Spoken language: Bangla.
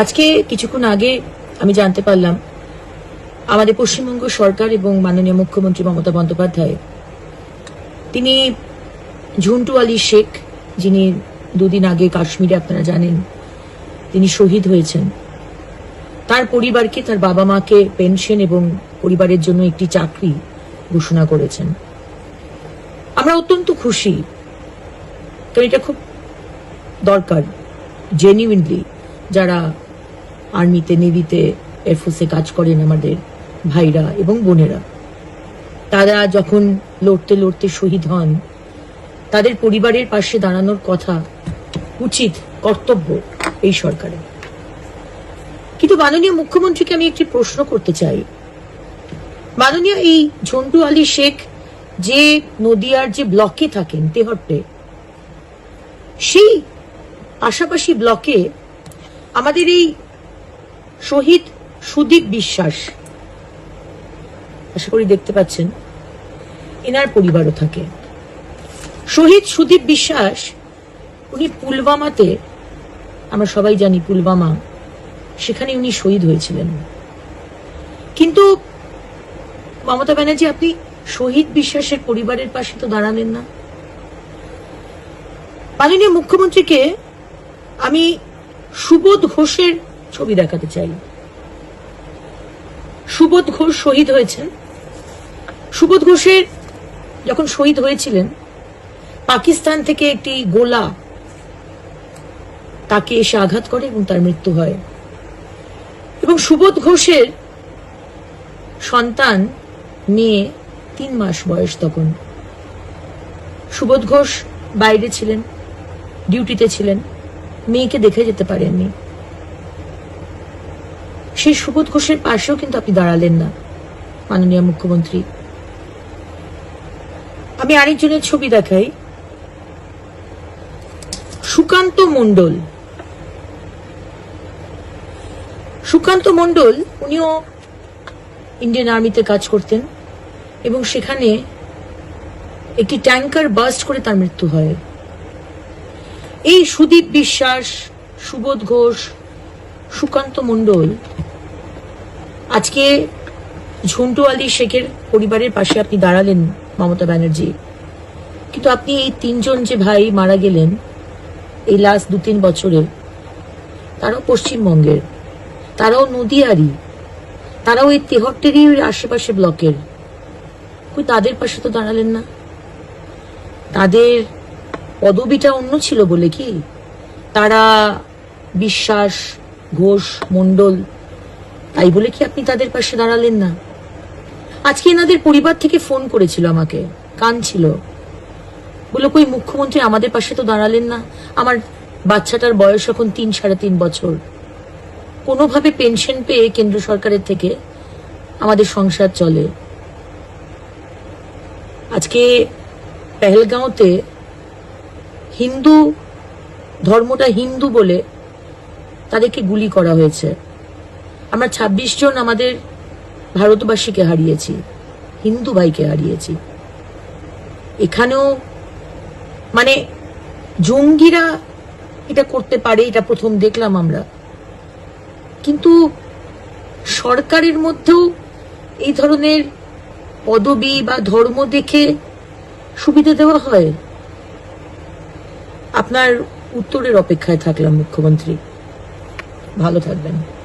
আজকে কিছুক্ষণ আগে আমি জানতে পারলাম, আমাদের পশ্চিমবঙ্গ সরকার এবং মাননীয় মুখ্যমন্ত্রী মমতা বন্দ্যোপাধ্যায়, তিনি ঝুন্টু আলী শেখ, যিনি দুদিন আগে কাশ্মীরে, আপনারা জানেন, তিনি শহীদ হয়েছেন। তার পরিবারকে তার বাবা মাকে পেনশন এবং পরিবারের জন্য একটি চাকরি ঘোষণা করেছেন। আমরা অত্যন্ত খুশি। তো এটা খুব দরকার জেনুইনলি যারা আর্মিতে, নেভিতে এয়ারফোর্সে কাজ করেন আমাদের ভাইরা এবং বোনেরা। তারা যখন লড়তে লড়তে শহীদ হন, তাদের পরিবারের পাশে দাঁড়ানোর কথা উচিত, কর্তব্য এই সরকারের। কিন্তু মাননীয় মুখ্যমন্ত্রীকে আমি একটি প্রশ্ন করতে চাই। মাননীয় এই ঝন্টু আলী শেখ যে নদিয়ার যে ব্লকে থাকেন, তেহট্টে, সেই পাশাপাশি ব্লকে আমাদের এই শহীদ সুদীপ বিশ্বাস। আশা করি দেখতে পাচ্ছেন, এনার পরিবারও থাকে। শহীদ সুদীপ বিশ্বাস, উনি পুলওয়ামাতে, আমরা সবাই জানি পুলওয়ামা, সেখানে উনি শহীদ হয়েছিলেন। কিন্তু মমতা ব্যানার্জি, আপনি শহীদ বিশ্বাসের পরিবারের পাশে তো দাঁড়ালেন না। মাননীয় মুখ্যমন্ত্রীকে আমি সুবোধ ঘোষের ছবি দেখাতে চাই। সুবোধ ঘোষ শহীদ হয়েছেন। সুবোধ ঘোষের যখন শহীদ হয়েছিলেন, পাকিস্তান থেকে একটি গোলা তাকে এসে আঘাত করে এবং তার মৃত্যু হয়। এবং সুবোধ ঘোষের সন্তান মেয়ে তিন মাস বয়স তখন। সুবোধ ঘোষ বাইরে ছিলেন, ডিউটিতে ছিলেন, মেয়েকে দেখে যেতে পারেননি। সেই সুবোধ ঘোষের পাশেও কিন্তু আপনি দাঁড়ালেন না, মাননীয় মুখ্যমন্ত্রী। আমি আরেকজনের ছবি দেখাই। সুকান্ত মণ্ডল। সুকান্ত মণ্ডল, উনিও ইন্ডিয়ান আর্মিতে কাজ করতেন এবং সেখানে একটি ট্যাঙ্কার বাস্ট করে তার মৃত্যু হয়। এই সুদীপ বিশ্বাস, সুবোধ ঘোষ, সুকান্ত মণ্ডল আজকে ঝুন্টু আলী শেখের পরিবারের পাশে আপনি দাঁড়ালেন, মমতা ব্যানার্জি। কিন্তু আপনি এই তিনজন যে ভাই মারা গেলেন, এই লাস্ট দু তিন বছরে তারাও পশ্চিমবঙ্গের, তারাও নদিয়ারই তারাও এই তেহট্টেরই আশেপাশে ব্লকের। কই তাদের পাশে তো দাঁড়ালেন না। তাদের পদবিটা অন্য ছিল বলে কি? তারা বিশ্বাস, ঘোষ, মণ্ডল তাই বলে কি আপনি তাদের পাশে দাঁড়ালেন না? আজকে এনাদের পরিবার থেকে ফোন করেছিল আমাকে, কান ছিল। বলল কই, মুখ্যমন্ত্রী আমাদের পাশে তো দাঁড়ালেন না। আমার বাচ্চাটার বয়স এখন তিন, সাড়ে তিন বছর। কোনোভাবে পেনশন পেয়ে কেন্দ্র সরকারের থেকে আমাদের সংসার চলে। আজকে পেহেলগাঁওতে হিন্দু, ধর্মটা হিন্দু বলে তাদেরকে গুলি করা হয়েছে। আমরা ২৬ জন আমাদের ভারতবাসীকে হারিয়েছি, হিন্দু ভাইকে হারিয়েছি। এখানেও মানে জঙ্গিরা এটা করতে পারে, এটা প্রথম দেখলাম আমরা। কিন্তু সরকারের মধ্যেও এই ধরনের পদবি বা ধর্ম দেখে সুবিধা দেওয়া হয়? আপনার উত্তরের অপেক্ষায় থাকলাম, মুখ্যমন্ত্রী। ভালো থাকবেন।